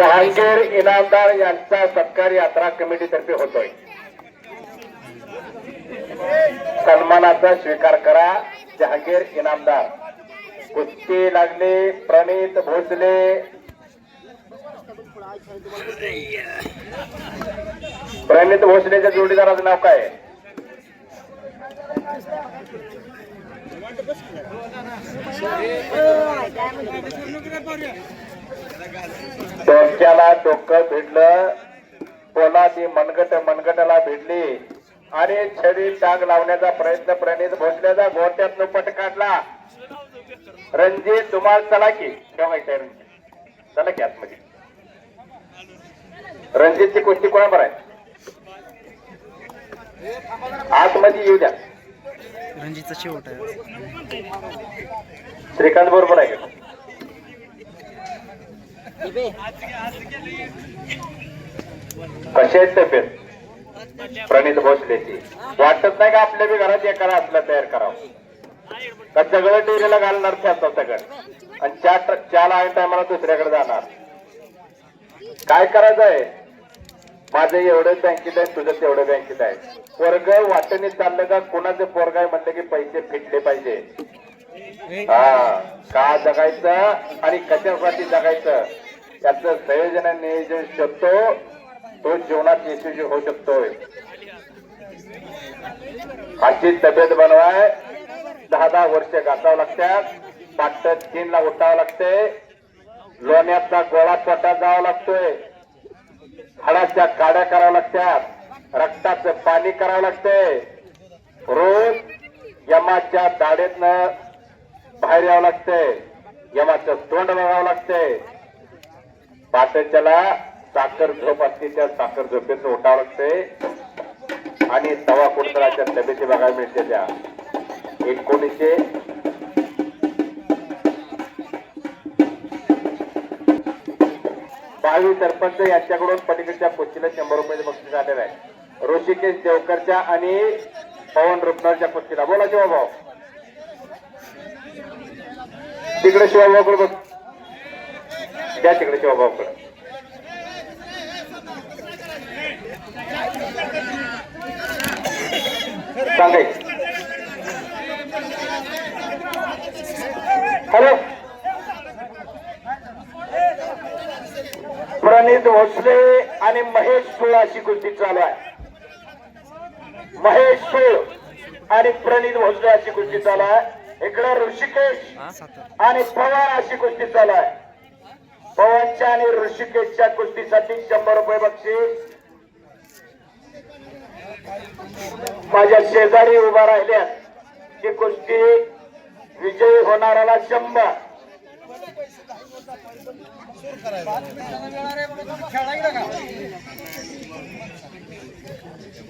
जहांगीर इनामदार यांचा सत्कार यात्रा कमिटीतर्फे होतोय. सन्मानाचा स्वीकार करा जहांगीर इनामदार. कुस्ती लागले प्रणित भोसले. प्रणित भोसलेच्या जोडीदाराचं नाव काय? आहे? डोक्याला डोकं भिडलं. पोलादी मनगट मनगटाला भिडली. आणि छडी टाग लावण्याचा प्रयत्न प्रणित भोसल्याचा गोट्यात पट काढला. रणजित तुम्हाला चला की. ठेवायचं रणजित चला की आतमध्ये. रणजितची कुस्ती कोणाबर आहे? आतमध्ये येऊ द्या. रणजीतचा शेवट आहे. श्रीकांत बरोबर आहे कसे कशी आहेत तब्येत? प्रणित भोसलेची. वाटत नाही का आपल्या बी घरात एखादा असला तयार करावं? का सगळं डेरीला घालणार त्याचं सगळं आणि चार चार आहे टायमाला दुसऱ्याकडे जाणार. काय करायचं आहे? माझं एवढं बँकेत आहे तुझं तेवढं बँकेत आहे. पोरग वाटणी चाललं का कोणाचं पोरग आहे म्हणलं की पैसे फिटले पाहिजे. हा का जगायचं आणि कशासाठी जगायचं? त्याचं संयोजन नियोजन शकतो तो जीवनात यशस्वी होऊ शकतोय. अशी तब्येत बनवाय दहा दहा वर्ष घासावं लागतात पाट्ट चीनला उठावं लागते लोण्याचा गोळा पोटात जावा लागतोय हाडाच्या काड्या कराव्या लागतात रक्ताचं पाणी करावं लागतंय. रोज यमाच्या दाढेतनं बाहेर यावं लागतंय यमाचं तोंड बघावं लागतंय. पाट्याच्याला साखर झोप असते त्या साखर झोपेचं उठावं लागतंय आणि तवा कुडतराच्या तब्येती बघायला मिळते त्या. एकोणीसशे बावीस सरपंच यांच्याकडून पलीकडच्या कुस्तीला शंभर रुपयाचे बक्षीस आलेलं आहे. ऋषिकेश देवकरच्या आणि पवन रुपनरच्या कुस्तीला बोला शिवभाऊ. तिकडे शिवभाऊ बघ द्या तिकडे शिवभाऊकडे सांगायचं हॅलो. प्रणित भोसले आणि महेश सुळ अशी कुस्ती चालू आहे. महेश सुळ आणि प्रणित भोसले अशी कुस्ती चालू आहे. इकडे ऋषिकेश आणि पवार अशी कुस्ती चालू आहे. पवनच्या आणि ऋषिकेशच्या कुस्तीसाठी शंभर रुपये बक्षीस. माझ्या शेजारी उभा राहिल्या की कुस्ती विजयी होणाऱ्याला शंभर.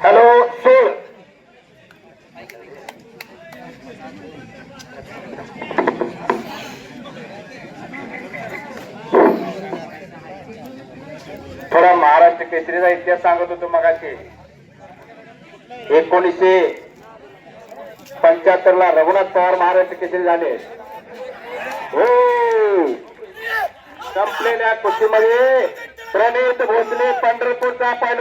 हॅलो. महाराष्ट्र केसरीचा इतिहास सांगत होतो मगाशी. एकोणीसशे पंच्याहत्तर ला रघुनाथ पवार महाराष्ट्र केसरी झाले. हो! संपलेल्या कुस्तीमध्ये प्रणित भोसले पंढरपूरचा पहिला